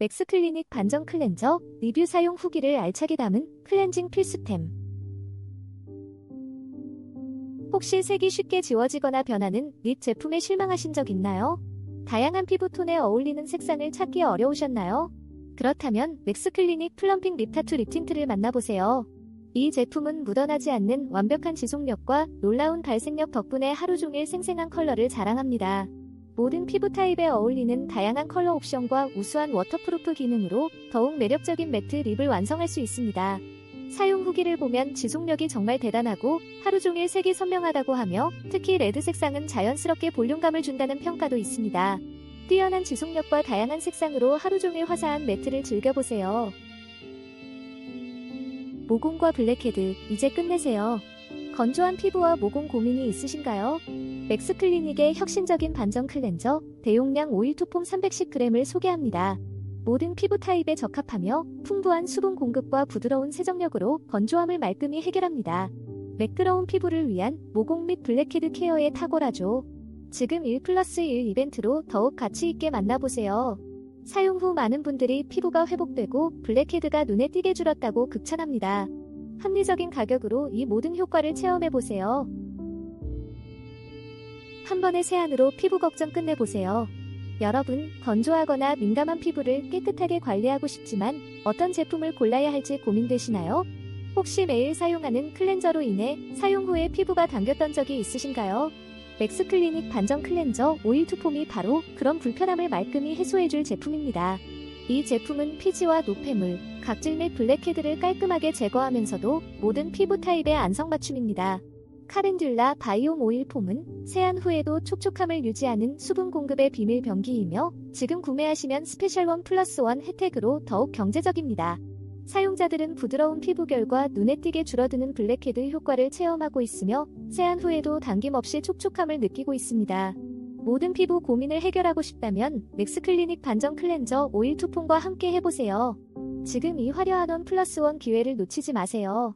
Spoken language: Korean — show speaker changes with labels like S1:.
S1: 맥스클리닉 반전 클렌저 리뷰 사용 후기를 알차게 담은 클렌징 필수템. 혹시 색이 쉽게 지워지거나 변하는 립 제품에 실망하신 적 있나요? 다양한 피부톤에 어울리는 색상을 찾기 어려우셨나요? 그렇다면 맥스클리닉 플럼핑 립 타투 립 틴트를 만나보세요. 이 제품은 묻어나지 않는 완벽한 지속력과 놀라운 발색력 덕분에 하루 종일 생생한 컬러를 자랑합니다. 모든 피부 타입에 어울리는 다양한 컬러 옵션과 우수한 워터프루프 기능으로 더욱 매력적인 매트 립을 완성할 수 있습니다. 사용 후기를 보면 지속력이 정말 대단하고 하루 종일 색이 선명하다고 하며 특히 레드 색상은 자연스럽게 볼륨감을 준다는 평가도 있습니다. 뛰어난 지속력과 다양한 색상으로 하루 종일 화사한 매트를 즐겨보세요. 모공과 블랙헤드, 이제 끝내세요. 건조한 피부와 모공 고민이 있으신가요? 맥스클리닉의 혁신적인 반전 클렌저, 대용량 오일 투폼 310g을 소개합니다. 모든 피부 타입에 적합하며 풍부한 수분 공급과 부드러운 세정력으로 건조함을 말끔히 해결합니다. 매끄러운 피부를 위한 모공 및 블랙헤드 케어에 탁월하죠. 지금 1 플러스 1 이벤트로 더욱 가치 있게 만나보세요. 사용 후 많은 분들이 피부가 회복되고 블랙헤드가 눈에 띄게 줄었다고 극찬합니다. 합리적인 가격으로 이 모든 효과를 체험해보세요. 한 번의 세안으로 피부 걱정 끝내보세요. 여러분, 건조하거나 민감한 피부를 깨끗하게 관리하고 싶지만 어떤 제품을 골라야 할지 고민되시나요? 혹시 매일 사용하는 클렌저로 인해 사용 후에 피부가 당겼던 적이 있으신가요? 맥스클리닉 반전 클렌저 오일 투폼이 바로 그런 불편함을 말끔히 해소해줄 제품입니다. 이 제품은 피지와 노폐물, 각질 및 블랙헤드를 깔끔하게 제거하면서도 모든 피부 타입의 안성맞춤입니다. 카렌듈라 바이옴 오일 폼은 세안 후에도 촉촉함을 유지하는 수분 공급의 비밀 병기이며 지금 구매하시면 스페셜 원 플러스 원 혜택으로 더욱 경제적입니다. 사용자들은 부드러운 피부결과 눈에 띄게 줄어드는 블랙헤드 효과를 체험하고 있으며 세안 후에도 당김없이 촉촉함을 느끼고 있습니다. 모든 피부 고민을 해결하고 싶다면 맥스클리닉 반전 클렌저 오일 투폼과 함께 해보세요. 지금 이 화려한 원 플러스 원 기회를 놓치지 마세요.